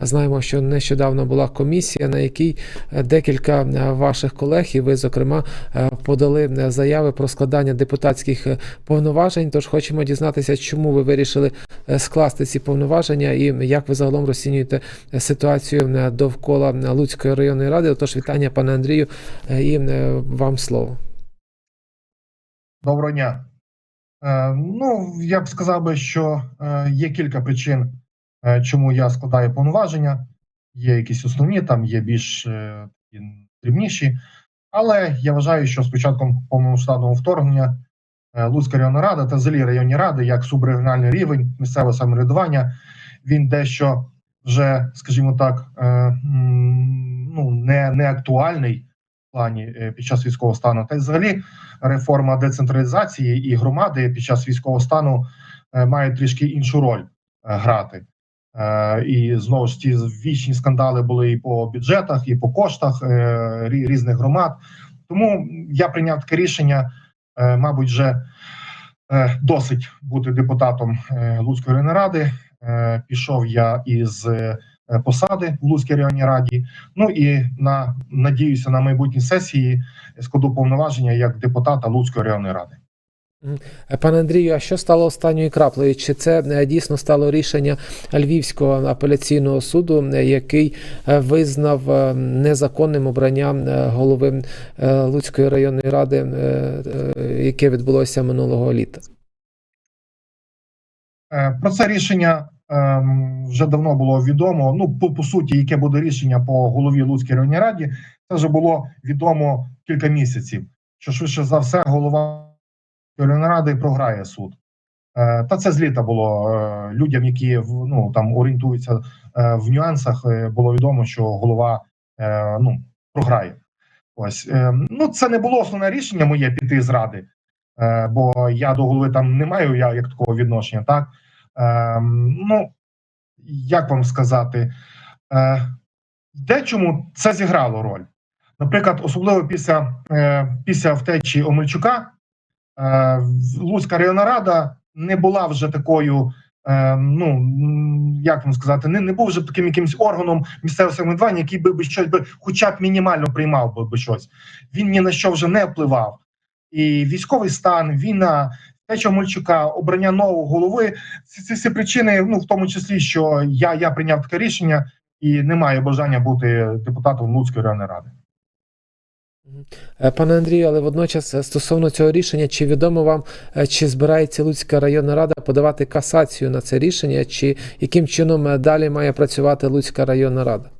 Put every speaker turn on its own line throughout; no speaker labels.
знаємо, що нещодавно була комісія, на якій е, декілька е, ваших колег, і ви, зокрема, е, подали заяви про складання депутатських повноважень. Тож хочемо дізнатися, чому ви вирішили скласти ці повноваження і як ви загалом розцінюєте ситуацію довкола Луцької районної ради. Отож, вітання, пане Андрію, і вам слово.
Доброго дня. Ну, я б сказав би, що є кілька причин, чому я складаю повноваження. Є якісь основні, там є більш е, такі дрібніші. Але я вважаю, що з початком повномасштабного вторгнення е, Луцька районна рада та взагалі районні ради, як субрегіональний рівень місцевого самоврядування, він дещо вже, скажімо так, е, ну, не, не актуальний плані е, під час військового стану. Та й взагалі реформа децентралізації і громади під час військового стану е, мають трішки іншу роль е, грати. Е, І знову ж ті вічні скандали були і по бюджетах, і по коштах е, різних громад. Тому я прийняв таке рішення, е, мабуть, вже досить бути депутатом Луцької районної ради. Пішов я із посади в Луцькій районній раді. Ну і на надіюся на майбутній сесії складу повноваження як депутата Луцької районної ради.
Е, Пане Андрію, а що стало останньою краплею? Чи це е, дійсно стало рішення Львівського апеляційного суду, е, який визнав незаконним обрання голови Луцької районної ради, яке відбулося минулого літа?
Про це рішення ем, вже давно було відомо. Ну, по, по суті, яке буде рішення по голові Луцької районній раді, це вже було відомо кілька місяців. Що швидше за все, голова районної ради програє суд. Е, Та це з літа було е, людям, які ну там орієнтуються е, в нюансах. Було відомо, що голова ну програє. Ось ну це не було основне рішення моє піти з ради, бо я до голови там не маю я як такого відношення. Так ну як вам сказати, дечому це зіграло роль. Наприклад, особливо після, після втечі Омельчука, Луцька районна рада не була вже такою. е, Ну як вам сказати, не, не був вже таким якимось органом місцевого самоврядування, який би, би щось би, хоча б мінімально приймав би, би щось. Він ні на що вже не впливав. І військовий стан, війна, теча Мольчука, обрання нового голови. Ці, ці всі причини, ну в тому числі, що я, я прийняв таке рішення і не маю бажання бути депутатом Луцької районної ради.
Е, Пане Андрію, але водночас е, стосовно цього рішення, чи відомо вам, е, чи збирається Луцька районна рада подавати касацію на це рішення, чи яким чином далі має працювати Луцька районна рада?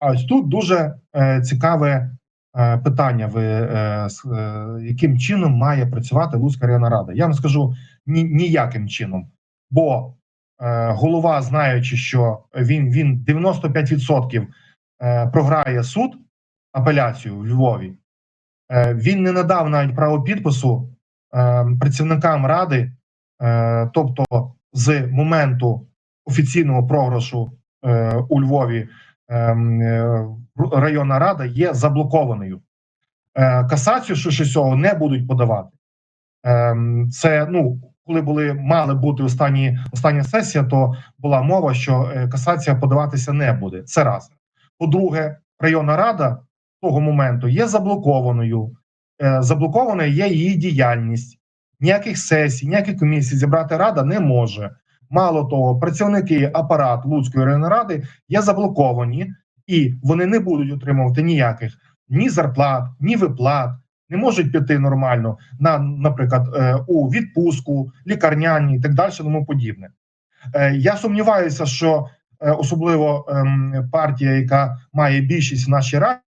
Ось тут дуже е, цікаве е, питання. Ви е, е, яким чином має працювати Луцька районна рада? Я вам скажу ні, ніяким чином, бо е, голова, знаючи, що він, він 95% е, програє суд апеляцію в Львові, е, він не надав навіть право підпису е, працівникам ради, е, тобто з моменту офіційного програшу у Львові районна рада є заблокованою. Касацію що цього не будуть подавати. Це ну, коли були мали бути останні остання сесія, то була мова, що касація подаватися не буде. Це раз. По-друге, районна рада того моменту є заблокованою. Е, Заблокованою є її діяльність. Ніяких сесій, ніяких комісій зібрати рада не може. Мало того, працівники апарат Луцької районної ради є заблоковані, і вони не будуть отримувати ніяких ні зарплат, ні виплат, не можуть піти нормально на, наприклад, е, у відпустку, лікарняні і так далі, тому подібне. Е, Я сумніваюся, що особливо ем, партія, яка має більшість в нашій раді.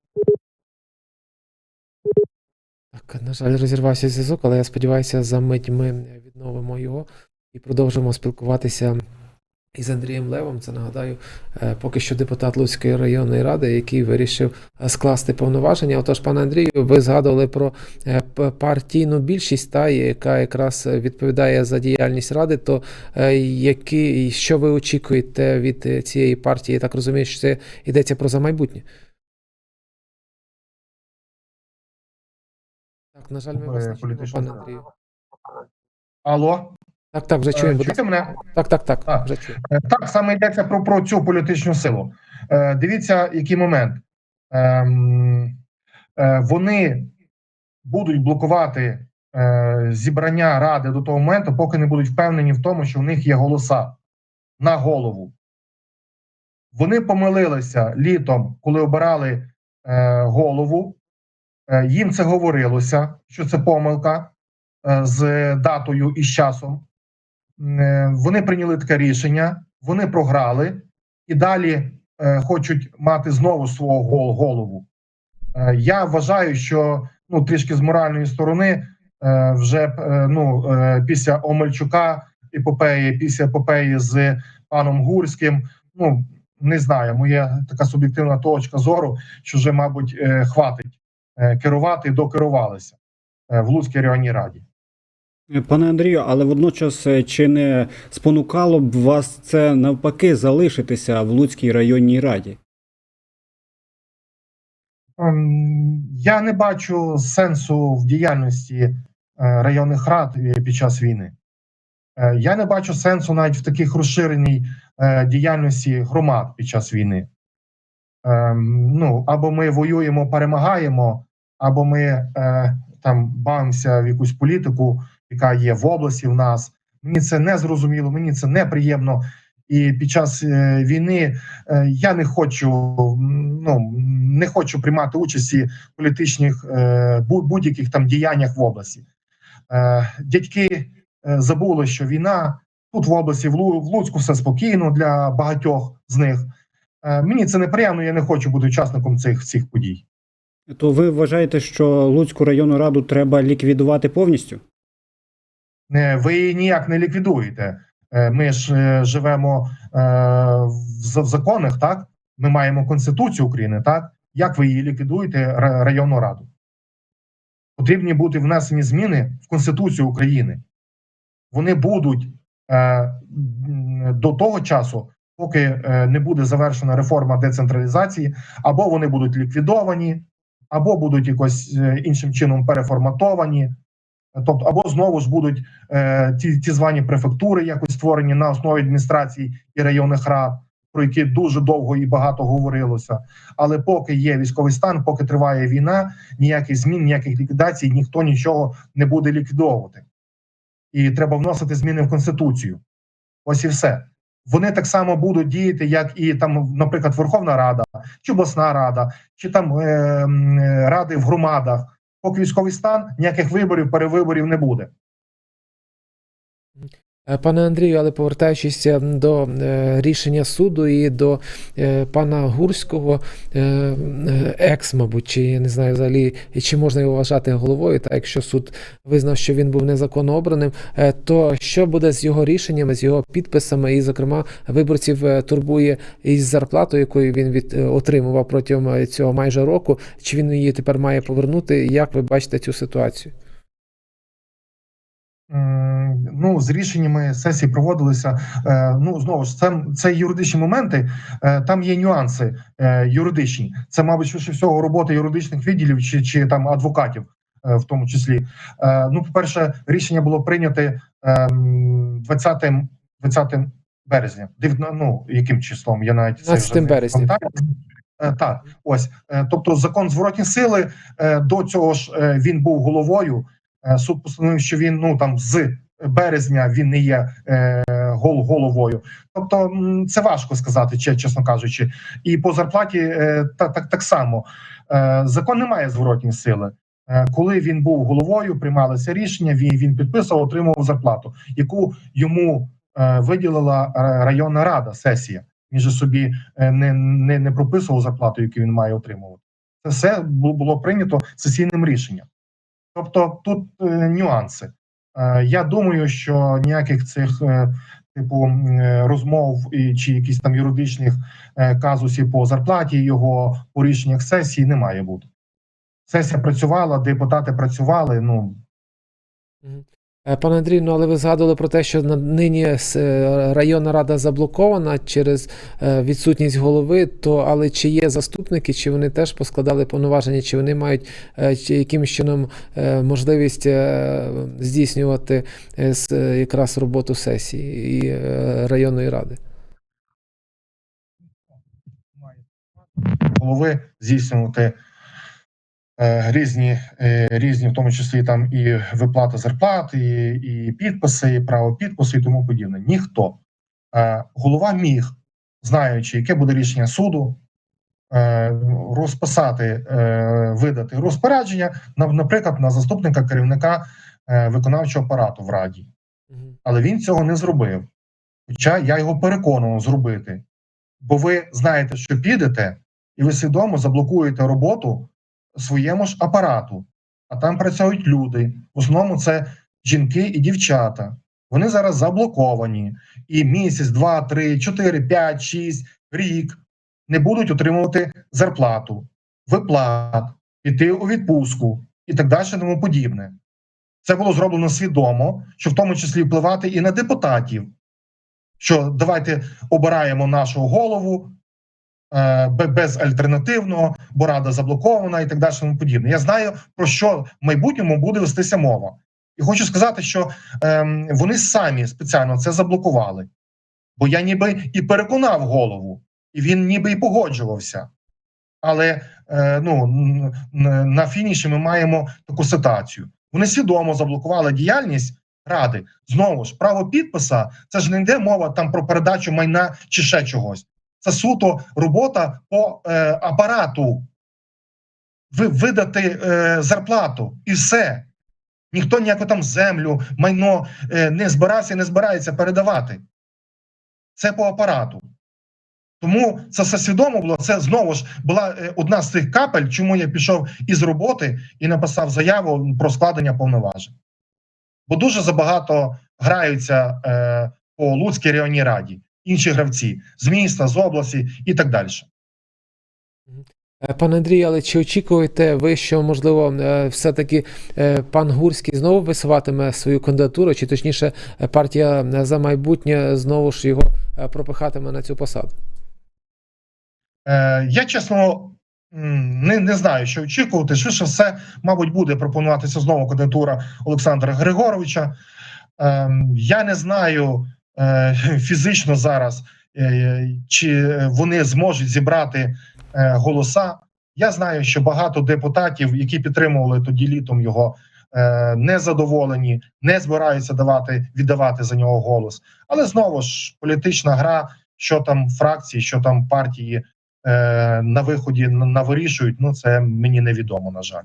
Так, на жаль, розірвався зв'язок, але я сподіваюся, за мить ми відновимо його і продовжимо спілкуватися із Андрієм Левом. Це нагадаю, е, поки що депутат Луцької районної ради, який вирішив е, скласти повноваження. Отож, пане Андрію, ви згадували про е, партійну більшість, та яка якраз відповідає за діяльність ради. То які що ви очікуєте від цієї партії? Я так розумію, що це йдеться про за майбутнє. Так, на жаль, ми вас не чуємо, пане. Андрію.
Алло,
Так, так, вже
Е,
чуємо. будь
Чуєте
ласка.
мене?
Так, так, так,
А.
вже чуємо.
Е, Так, саме йдеться про, про цю політичну силу. Е, дивіться, який момент. Ем, е, вони будуть блокувати е, зібрання ради до того моменту, поки не будуть впевнені в тому, що в них є голоса на голову. Вони помилилися літом, коли обирали е, голову. Е, їм це говорилося, що це помилка е, з датою і з часом. Е, Вони прийняли таке рішення, вони програли і далі хочуть мати знову свого голову. Я вважаю, що ну трішки з моральної сторони вже ну після Омельчука епопеї, після епопеї з паном Гурським. Ну не знаю, моя така суб'єктивна точка зору, що вже, мабуть, хватить керувати і докерувалися е, в Луцькій районній раді.
Е, Пане Андрію, але водночас е, чи не спонукало б вас це навпаки залишитися в Луцькій районній раді?
Ем, Я не бачу сенсу в діяльності е, районних рад е, під час війни. Е, Я не бачу сенсу навіть в таких розширеній е, діяльності громад під час війни. Ем, Ну, або ми воюємо, перемагаємо, або ми е, там бавимося в якусь політику, яка є в області в нас. Мені це не зрозуміло, мені це неприємно. І під час е, війни е, я не хочу ну не хочу приймати участі в політичних будь-яких там діяннях в області. Дядьки забули, що війна тут в області, в Луцьку все спокійно для багатьох з них. Е, Мені це неприємно, я не хочу бути учасником цих цих подій.
То ви вважаєте, що Луцьку районну раду треба ліквідувати повністю?
Не, ви її ніяк не ліквідуєте. Е, Ми ж е, живемо в законах, так? Ми маємо Конституцію України, так? Як ви її ліквідуєте, районну раду? Потрібні бути внесені зміни в Конституцію України. Вони будуть до того часу, поки е, не буде завершена реформа децентралізації, або вони будуть ліквідовані, або будуть якось е, іншим чином переформатовані. Тобто, або знову ж будуть е, ті, ті звані префектури, якось створені на основі адміністрацій і районних рад, про які дуже довго і багато говорилося. Але поки є військовий стан, поки триває війна, ніяких змін, ніяких ліквідацій, ніхто нічого не буде ліквідовувати. І треба вносити зміни в конституцію. Ось і все. Вони так само будуть діяти, як і там, наприклад, Верховна Рада, чи обласна рада, чи там е, е, ради в громадах. Поки військовий стан, ніяких виборів, перевиборів не буде.
Е, Пане Андрію, але повертаючись е, до е, рішення суду і до пана Гурського, екс, мабуть, чи я не знаю взагалі, чи можна його вважати головою, та якщо суд визнав, що він був незаконно обраним, то що буде з його рішеннями, з його підписами, і, зокрема, виборців турбує із зарплатою, якою він від отримував протягом цього майже року, чи він її тепер має повернути? Як ви бачите цю ситуацію?
Ну, з рішеннями сесії проводилися. е, Ну знову ж це, це юридичні моменти. е, Там є нюанси е, юридичні. Це, мабуть, швидше всього робота юридичних відділів чи, чи там адвокатів, в тому числі. Ну, по-перше, рішення було прийняте ем, 20, 20 березня. Дивно, ну яким числом? Я навіть це
12 березня.
Так, ось тобто закон зворотні сили до цього ж він був головою. Е, Суд постановив, що він ну там з березня він не є е, гол головою. Тобто це важко сказати, че- чесно кажучи. І по зарплаті е, та так, так само Е, закон не має зворотні сили. Е, Коли він був головою, приймалися рішення. Він він підписував, отримував зарплату, яку йому е, виділила районна рада, сесія. Він же собі е, не, не, не прописував зарплату, яку він має отримувати. Це все було прийнято сесійним рішенням. Тобто тут е, нюанси. Е, я думаю, що ніяких цих е, типу розмов і чи якісь там юридичних казусів по зарплаті його по рішеннях сесії не має бути. Сесія працювала, депутати працювали. Ну
Пане Андрій, ну але ви згадували про те, що нині е, районна рада заблокована через е, відсутність голови. То але чи є заступники, чи вони теж поскладали повноваження, чи вони мають е, чи якимось чином е, можливість е, здійснювати е, е, якраз роботу сесії і е, районної ради?
голови здійснювати е, різні, е, різні, в тому числі там і виплата зарплат, і, і підписи, і право підпису, і тому подібне. Ніхто. Е, голова міг, знаючи, яке буде рішення суду, е, розписати, е, видати розпорядження, наприклад, на заступника керівника е, виконавчого апарату в раді. Але він цього не зробив. Хоча я його переконував зробити. Бо ви знаєте, що підете, і ви свідомо заблокуєте роботу своєму ж апарату. А там працюють люди. В основному це жінки і дівчата. Вони зараз заблоковані. І місяць, два, три, чотири, п'ять, шість, рік не будуть отримувати зарплату, виплат, піти у відпустку і так далі, тому подібне. Це було зроблено свідомо, що в тому числі впливати і на депутатів. Що давайте обираємо нашу голову безальтернативно, бо рада заблокована і так далі. Тому подібне. Я знаю про що в майбутньому буде вестися мова, і хочу сказати, що ем, вони самі спеціально це заблокували. Бо я ніби і переконав голову, і він ніби і погоджувався. Але е, ну, на фініші ми маємо таку ситуацію. Вони свідомо заблокували діяльність ради. Знову ж право підписа це ж не йде мова там про передачу майна чи ще чогось. Це суто робота по е, апарату. Ви видати е, зарплату і все. Ніхто ніяку там землю, майно е, не збирався і не збирається передавати. Це по апарату. Тому це все свідомо було. Це знову ж була е, одна з тих капель, чому я пішов із роботи і написав заяву про складення повноважень. Бо дуже забагато граються е, по Луцькій районній раді, інші гравці з міста, з області і так далі.
Е, Пане Андрій, але чи очікуєте ви, що можливо е, все-таки е, пан Гурський знову висуватиме свою кандидатуру, чи точніше партія за майбутнє знову ж його пропихатиме на цю посаду?
Я чесно не, не знаю, що очікувати. Швидше все, мабуть, буде пропонуватися знову кандидатура Олександра Григоровича. Е, я не знаю фізично зараз, е, чи вони зможуть зібрати е, голоса. Я знаю, що багато депутатів, які підтримували тоді літом його, е, не задоволені, не збираються давати віддавати за нього голос. Але знову ж політична гра, що там фракції, що там партії е, на виході на, на. Ну це мені невідомо, на жаль.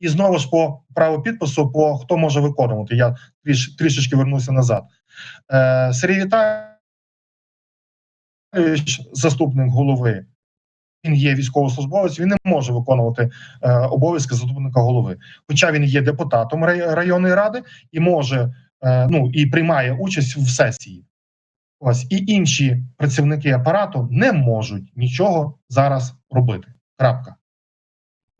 І знову ж по праву підпису, по хто може виконувати. Я тріш, трішечки вернуся назад. Е, Сергій Віталійович, заступник голови, він є військовослужбовець, він не може виконувати е, обов'язки заступника голови. Хоча він є депутатом районної ради і може е, ну і приймає участь в сесії. Ось і інші працівники апарату не можуть нічого зараз робити. Крапка.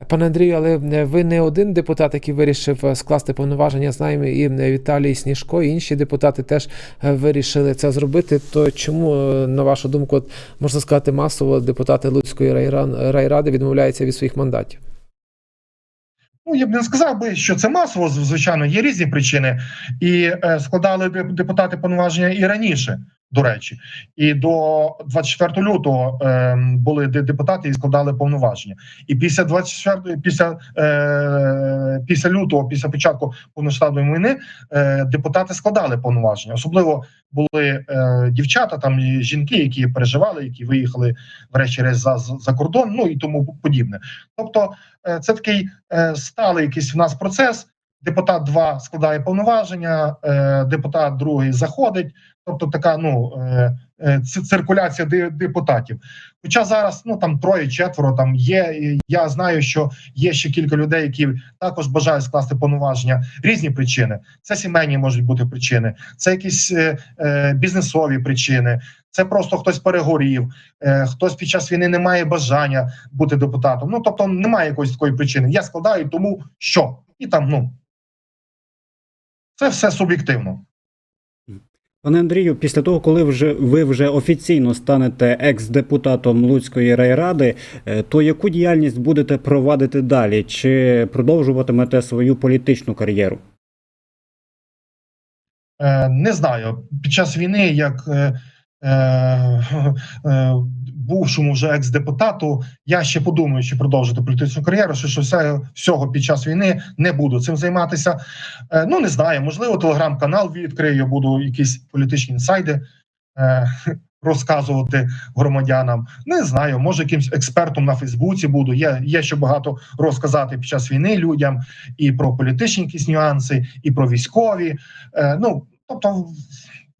Пане Андрію, але е, ви не один депутат, який вирішив е, скласти повноваження. Знаємо, і е, Віталій Сніжко, і інші депутати теж вирішили це зробити. То чому, на вашу думку, можна сказати, масово депутати Луцької райради відмовляються від своїх мандатів?
Ну я б не сказав би, що це масово. Звичайно, є різні причини, і складали депутати повноваження і раніше. До речі, і до 24 лютого е, були депутати і складали повноваження. І після 24, після, е, після лютого, після початку повноштабної війни, е, депутати складали повноваження. Особливо були е, дівчата, там і жінки, які переживали, які виїхали врешті-решт за, за за кордон, ну і тому подібне. Тобто, е, це такий е, сталий якийсь в нас процес. Депутат 2 складає повноваження, е, депутат другий заходить. Тобто, така ну е, е, ці- циркуляція депутатів. Хоча зараз ну там троє, четверо там є. Я знаю, що є ще кілька людей, які також бажають скласти повноваження. Різні причини. Це сімейні можуть бути причини, це якісь е, бізнесові причини. Це просто хтось перегорів, е, хтось під час війни не має бажання бути депутатом. Ну тобто немає якоїсь такої причини. Я складаю тому що і там ну Це все суб'єктивно.
Пане Андрію, після того, коли вже ви вже офіційно станете екс-депутатом Луцької райради, е, то яку діяльність будете провадити далі? Чи продовжуватимете свою політичну кар'єру?
Е, не знаю. Під час війни, як е, бувшому вже екс-депутату, я ще подумаю, чи продовжити політичну кар'єру, що, що все, всього під час війни не буду цим займатися. Е, ну не знаю, можливо, телеграм-канал відкрию, буду якісь політичні інсайди. Е, Розказувати громадянам, не знаю, може якимсь експертом на Фейсбуці буду. Є, є ще багато розказати під час війни людям і про політичні якісь нюанси, і про військові. Е, ну тобто,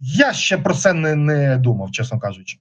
я ще про це не, не думав, чесно кажучи.